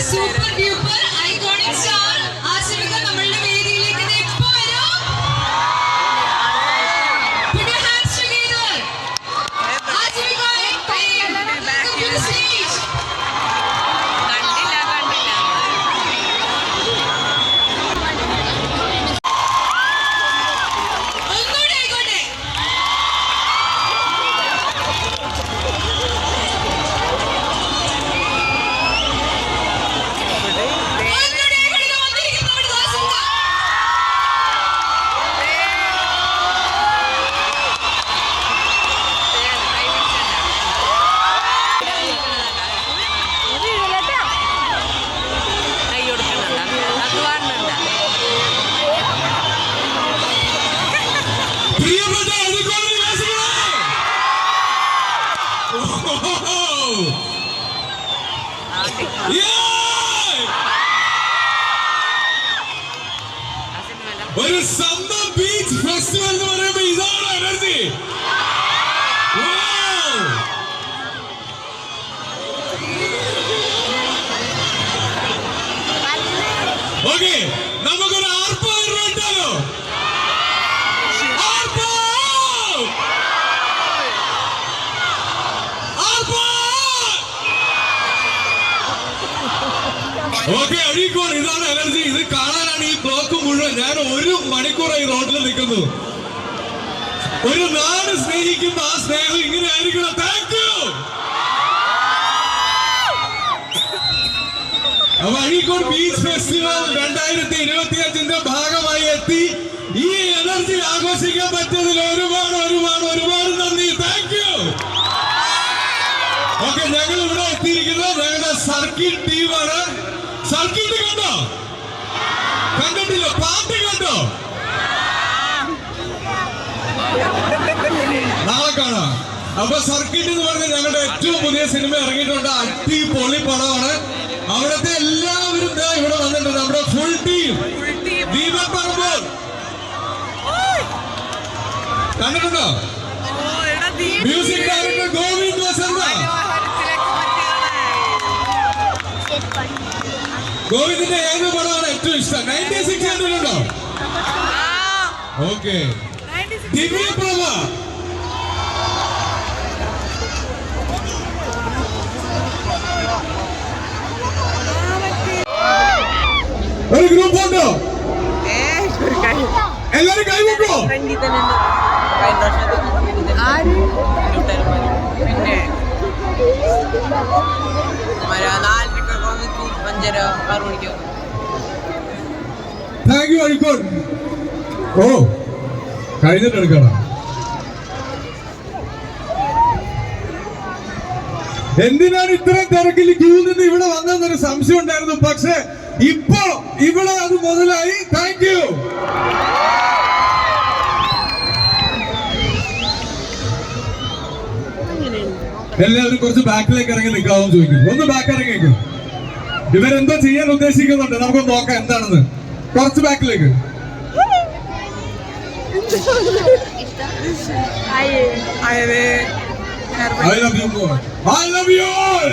super duper. ഒരു summer beach festival എന്ന് പറയുമ്പോ ഇതാണ് എനർജി ഓക്കെ അഴീക്കോട് ഇതാണ് എനർജി ഇത് കാണാനാണ് ഈ ബ്ലോക്ക് മുഴുവൻ. ഞാൻ ഒരു മണിക്കൂറായി റോഡിൽ നിൽക്കുന്നു. ഒരു നാട് സ്നേഹിക്കുമ്പോ ആ സ്നേഹം ഇങ്ങനെ ആയിരിക്കണം thank you Azhikode beach festival രണ്ടായിരത്തി ഇരുപത്തി അഞ്ചിന്റെ ഭാഗമായി എത്തി. ഈ എനർജി ആഘോഷിക്കാൻ പറ്റിയതിൽ ഒരുപാട് ഒരുപാട് ഒരുപാട് നന്ദി. താങ്ക് യു ഓക്കെ ഞങ്ങൾ ഇവിടെ എത്തിയിരിക്കുന്നത് ഞങ്ങളുടെ സർക്കിൾ ടീമാണ്. സർക്കിട്ട് കണ്ടോ? കണ്ടിട്ടില്ല? പാർട്ടി കണ്ടോ? നാളെ കാണാം. അപ്പൊ സർക്കിട്ട് എന്ന് പറഞ്ഞ ഞങ്ങളുടെ ഏറ്റവും പുതിയ സിനിമ ഇറങ്ങിയിട്ടുണ്ട്. അടിപൊളി പടമാണ്. അവിടുത്തെ എല്ലാവരും ഇവിടെ വന്നിട്ടുണ്ട്. നമ്മുടെ ഫുൾ ടീം ദീപക് പറമ്പോൾ കണ്ടിട്ടുണ്ടോ? Music director Govind Vasantha. ഗോവിന്ദിന്റെ ഏത് പടമാണ് ഏറ്റവും ഇഷ്ടം. നയന്റി സിക്സ് കണ്ടിട്ടുണ്ടോ ഓക്കെ. ദിവ്യപ്രഭ ഒരു ഗ്രൂപ്പ് ഉണ്ടോ? എല്ലാരും കൈവെക്കോ ആറ് മണിക്കോ താങ്ക് യു അഴിക്കോട് ഓ കഴിഞ്ഞിട്ട് എടുക്കണം എന്തിനാണ് ഇത്രയും തിരക്കിൽ ക്യൂ നിന്ന് ഇവിടെ വന്നതെന്നൊരു സംശയം ഉണ്ടായിരുന്നു. പക്ഷെ ഇപ്പോ ഇവിടെ അത് മുതലായി. താങ്ക് യു എല്ലാവരും കുറച്ച് ബാക്കിലേക്ക് ഇറങ്ങി നിൽക്കാവും ചോദിക്കും ഒന്ന് ബാക്ക് ഇറങ്ങി നിൽക്കും ഇവരെന്തോ ചെയ്യാൻ ഉദ്ദേശിക്കുന്നുണ്ട് നമുക്ക് നോക്കാം എന്താണെന്ന് കുറച്ച് ബാക്കിലേക്ക് I love you more. I love you all.